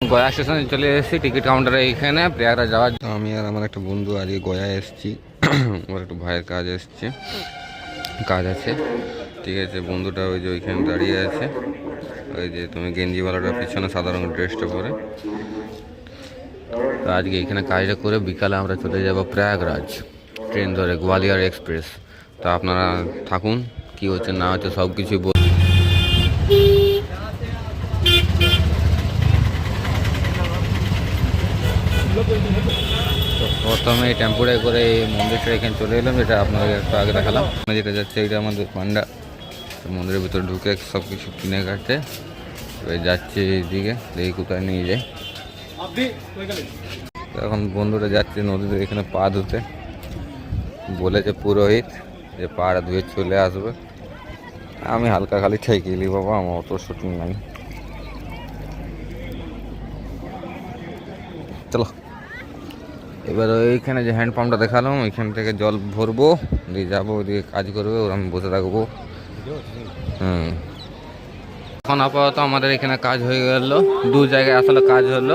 গয়া স্টেশনে চলে এসেছি, টিকিট কাউন্টারে এইখানে প্রয়াগরাজ যাওয়ার জন্য। আমি আর আমার একটা বন্ধু আজকে গয়া এসেছি, আমার একটু ভাইয়ের কাজ এসছে, কাজ আছে, ঠিক আছে, বন্ধুটা ওই যে ওইখানে দাঁড়িয়ে আছে, ওই যে তুমি গেঞ্জিওয়ালাটার পিছনে সাদা রঙের ড্রেসটা পরে। তো আজকে এখানে কাজটা করে বিকালে আমরা চলে যাব প্রয়াগরাজ, ট্রেন ধরে গোয়ালিয়র এক্সপ্রেস। তো আপনারা থাকুন, কি হচ্ছে না হচ্ছে সব কিছুই তো প্রথমে টেম্পোটায় করে এই মন্দিরটা এখানে চলে এলাম, যেটা আপনাদের একটু আগে দেখালাম। আমরা যেটা যাচ্ছে, এটা আমাদের পান্ডা মন্দিরের ভিতরে ঢুকে সব কিছু কিনে কাটতে এবার যাচ্ছে এইদিকে, দেখি কোথায় নিয়ে তো এখন বন্ধুরা যাচ্ছে নদীতে এখানে পা ধুতে। বলেছে পুরোহিত যে পা ধুয়ে চলে আসবে। আমি হালকা খালি ঠেকিলি বাবা, আমার অত শুটিং নাই। চলো। এবার ওইখানে যে হ্যান্ড পাম্পটা দেখালাম ওইখান থেকে জল ভরবো, দিয়ে যাব ওইদিকে কাজ করবে ওর আমি বসে থাকব। হুম। এখন আপাতত আমাদের এখানে কাজ হয়ে গেল। দু জায়গায় আসলে কাজ হলো।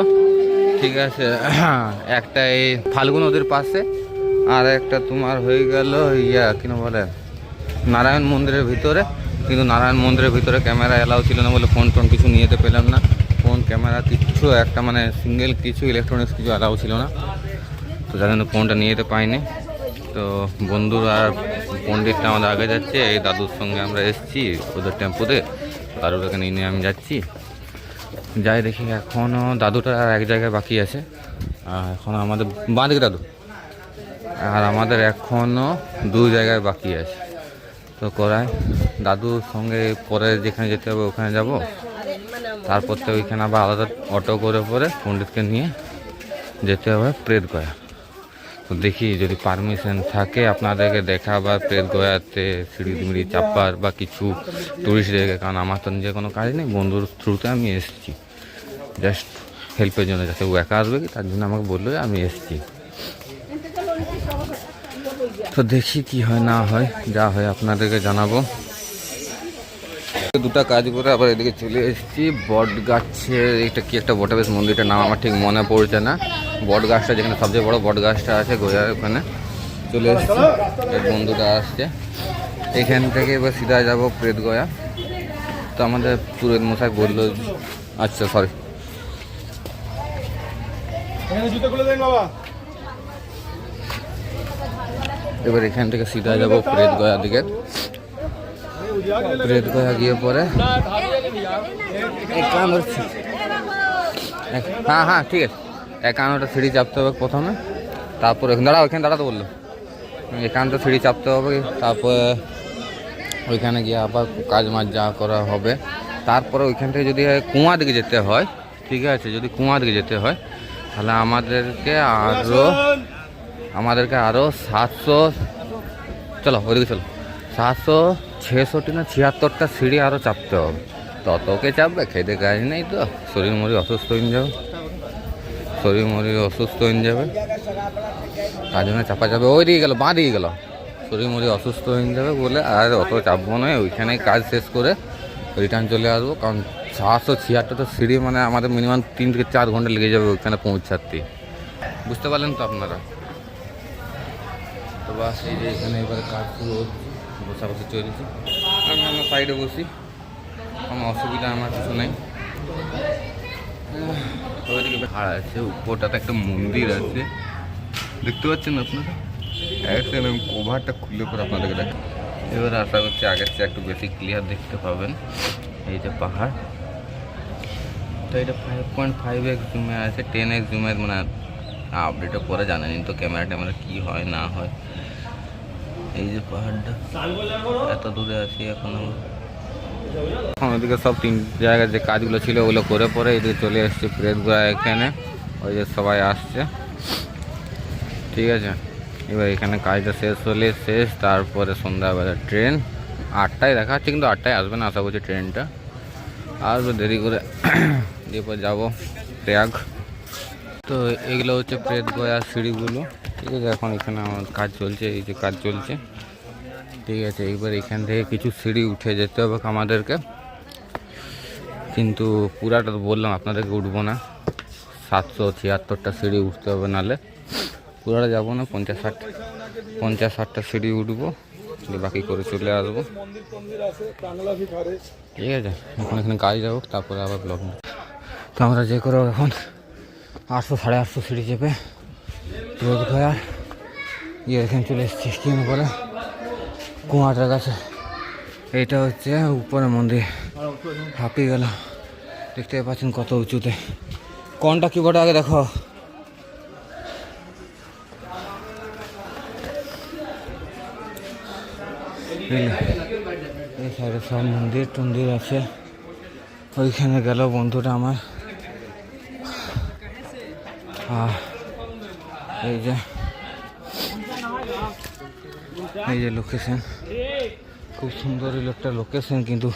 ঠিক আছে, একটা এই ফাল্গু নদীর পাশে, আর একটা তোমার হয়ে গেল ইয়া কিনা বলে? নারায়ণ মন্দিরের ভিতরে। কিন্তু নারায়ণ মন্দিরের ভিতরে ক্যামেরা এলাও ছিল না বলে ফোন টোন কিছু নিয়ে যেতে পেলাম না। ফোন ক্যামেরা, কিচ্ছু, একটা মানে সিঙ্গেল কিছু ইলেকট্রনিক্স কিছু অ্যালাউ ছিল না। তো যার জন্য ফোনটা নিয়ে যেতে পাইনি তো বন্ধুর আর পণ্ডিতটা আমাদের আগে যাচ্ছে, এই দাদুর সঙ্গে আমরা এসেছি ওদের টেম্পোতে। দাদুটাকে নিয়ে নিয়ে আমি যাচ্ছি। যাই দেখি এখনও দাদুটা আর এক জায়গায় বাকি আছে। আর এখন আমাদের, বাঁদিকে দাদু। আর আমাদের এখনও দু জায়গায় বাকি আছে। তো করায় দাদুর সঙ্গে পরে যেখানে যেতে হবে ওখানে যাব। তারপর তো ওইখানে আবার আলাদা অটো করে পরে পণ্ডিতকে নিয়ে যেতে হবে প্রেত গয়া। তো দেখি যদি পারমিশন থাকে আপনাদেরকে দেখা বা প্রেত গয়াতে সিঁড়ি চাপার বা কিছু টুরিস্টদেরকে কারণ আমার তো নিজের কোনো কাজ নেই, বন্ধুর থ্রুতে আমি এসেছি। জাস্ট হেল্পের জন্য, যাতে ও একা আসবে কি, তার জন্য আমাকে বলল যে আমি এসেছি। তো দেখি কি হয়, না হয়, যা হয় আপনাদেরকে জানাব। দুটা কাজ করে আবার এদিকে চলে এসেছি। বট গাছের এটা কি একটা বটবেশ মন্দিরটার নাম আমার ঠিক মনে পড়ছে না। বট গাছটা যেখানে সবচেয়ে বড় বট গাছটা আছে গোয়ার ওখানে। চলে এসেছি। বন্ধুটা আসছে। এখান থেকে এবার সিধা যাব প্রেত গয়া। তো আমাদের পুরোহিত মশাই বলল আচ্ছা সরি এবার এখান থেকে সিধা যাব প্রেত গয়া দিকে। প্রেত গয়া গিয়ে পরে। হ্যাঁ হ্যাঁ ঠিক আছে। একান্নটা সিঁড়ি চাপতে হবে প্রথমে। তারপর এখানে দাঁড়াও এখানে দাঁড়াতে বলল। একান্ত সিঁড়ি চাপতে হবে, তারপরে ওইখানে গিয়ে আবার কাজ মাজ যা করা হবে। তারপরে ওইখান থেকে যদি কুয়া দিকে যেতে হয়, ঠিক আছে, যদি কুয়া দিকে যেতে হয়, তাহলে আমাদেরকে আরও আমাদেরকে আরও সাতশো চলো ওইদিকে চলো। সাতশো ছেষট্টি না ছিয়াত্তরটা সিঁড়ি আরও চাপতে হবে। ততকে চাপবে, খেতে কাজ নেই তো। শরীর মরি অসুস্থ হয়ে যাবে। শরীর মরি অসুস্থ হয়ে যাবে। তার জন্য চাপা যাবে ওই দিয়ে গেলো, বাঁ দিকে গেলো। শরীর মরি অসুস্থ হয়ে যাবে বলে আর অত চাপবো নয় ওইখানে কাজ শেষ করে রিটার্ন চলে আসব। কারণ সাতশো ছিয়াত্তরটা সিঁড়ি মানে আমাদের মিনিমাম তিন থেকে চার ঘণ্টা লেগে যাবে ওইখানে পৌঁছাতে। বুঝতে পারলেন তো আপনারা? তো বাস এই যে এখানে এবারে কাজ শুরু হচ্ছে। বসাবসি চলছে। আমি আমার সাইডে বসি। কোনো অসুবিধা আমার কিছু নেই। ওইদিকে আছে, উপরটাতে একটা মন্দির আছে। দেখতে পাচ্ছেন আপনারা? এক সেকেন্ড আমি কোভারটা খুলে পরে আপনাদেরকে দেখ এবার আশা করছি আগের চেয়ে একটু বেশি ক্লিয়ার দেখতে পাবেন। এই যে পাহাড়। তো এটা ফাইভ পয়েন্ট ফাইভ এক্স জুমে আছে টেন এক্স জুমের মানে আপডেটটা পরে জানেনি তো ক্যামেরা ট্যামেরা কী হয়, না হয়। এই যে পাহাড়টা, এত দূরে আছি এখন এখন ওইদিকে সব তিন জায়গায় যে কাজগুলো ছিল ওগুলো করে পরে এদিকে চলে এসছে প্রেতগোয়া এখানে। ওই যে সবাই আসছে। ঠিক আছে, এবার এখানে কাজটা শেষ হলে শেষ, তারপরে সন্ধ্যাবেলা ট্রেন। আটটায় দেখা যাচ্ছে কিন্তু আটটায় আসবে না, আশা করছি ট্রেনটা। আসবে দেরি করে। এরপর যাব প্রয়াগ। তো এগুলো হচ্ছে প্রেত গয়ার সিঁড়িগুলো। ঠিক আছে, এখন এখানে আমার কাজ চলছে, এই যে কাজ চলছে। ঠিক আছে, এইবার এখান থেকে কিছু সিঁড়ি উঠে যেতে হবে আমাদেরকে। কিন্তু পুরাটা তো বললাম, আপনাদেরকে উঠবো না। সাতশো ছিয়াত্তরটা সিঁড়ি উঠতে হবে নালে। পুরাটা যাব না, পঞ্চাশ ষাট, পঞ্চাশ ষাটটা সিঁড়ি উঠবো। বাকি করে চলে আসব। ঠিক আছে, এখন এখানে কাজ যাব, তারপরে আবার ব্লগ তো আমরা যে করে এখন আটশো সাড়ে আটশো সিঁড়ি চেপে রোদ খায়ার গিয়ে এখানে চলে এসেছি কি করে। কুয়াটার কাছে। এইটা হচ্ছে উপরে মন্দির। হাঁপিয়ে গেল। দেখতে পাচ্ছেন কত উঁচুতে। কোনটা কি বটে আগে দেখো? এই সাইডে সব মন্দির টন্দির আছে। ওইখানে গেল বন্ধুটা আমার। আহ, এই যে এই যে লোকেশন খুব সুন্দর একটা লোকেশন কিন্তু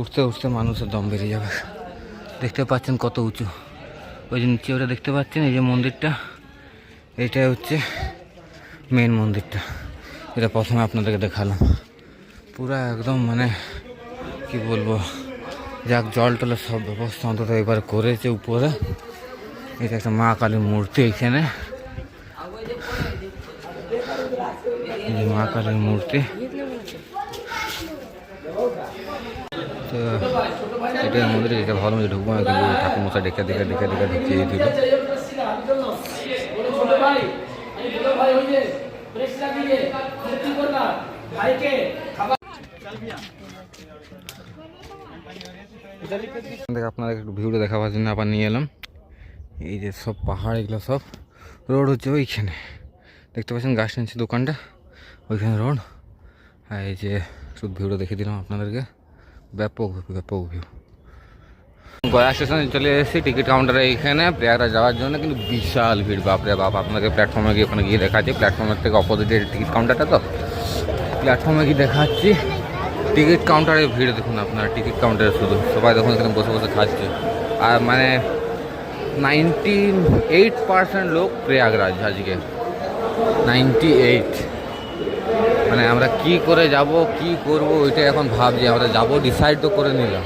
উঠতে উঠতে মানুষের দম বেড়ে যাবে। দেখতে পাচ্ছেন কত উঁচু। ওই যে নিচে ওটা দেখতে পাচ্ছেন, এই যে মন্দিরটা। এইটাই হচ্ছে মেন মন্দিরটা। এটা প্রথমে আপনাদেরকে দেখালাম। পুরা একদম মানে কি বলব, যাক জল টলের সব ব্যবস্থা অন্তত এবার করেছে উপরে। এটা একটা মা কালীর মূর্তি এখানে। যে মা কালীর মূর্তি। তো এটা মন্দিরে যেটা ভালো মন্দির, ঢুকবো না, কিন্তু ঠাকুর মশাই দেখে দেখে দেখে দেখে ঢুকিয়ে দিল আপনাদের একটু ভিউটা দেখাবার জন্য আবার নিয়ে এলাম। এই যে সব পাহাড়, এগুলো সব রোড হচ্ছে ওইখানে। দেখতে পাচ্ছেন গাছ নিচে দোকানটা, ওইখানে রোড। আর এই যে শুধু ভিউটা দেখে দিলাম আপনাদেরকে। ব্যাপক ব্যাপক ভিউ গয়া স্টেশনে চলে এসেছি, টিকিট কাউন্টারে এইখানে। প্রয়াগরাজ যাওয়ার জন্য কিন্তু বিশাল ভিড়, বাপরে বাপ। আপনাকে প্ল্যাটফর্মে গিয়ে, ওখানে গিয়ে দেখাচ্ছি। প্ল্যাটফর্মের থেকে অপোজিটের টিকিট কাউন্টারটা তো প্ল্যাটফর্মে গিয়ে দেখাচ্ছি। টিকিট কাউন্টারে ভিড় দেখুন আপনার, টিকিট কাউন্টারে শুধু। সবাই দেখুন এখানে বসে বসে খাচ্ছে। আর মানে নাইনটি এইট পার্সেন্ট লোক প্রয়াগরাজ আজকে। Ninety eight. মানে আমরা কি করে যাব, কি করব ওইটা এখন ভাবছি। আমরা যাব ডিসাইড তো করে নিলাম।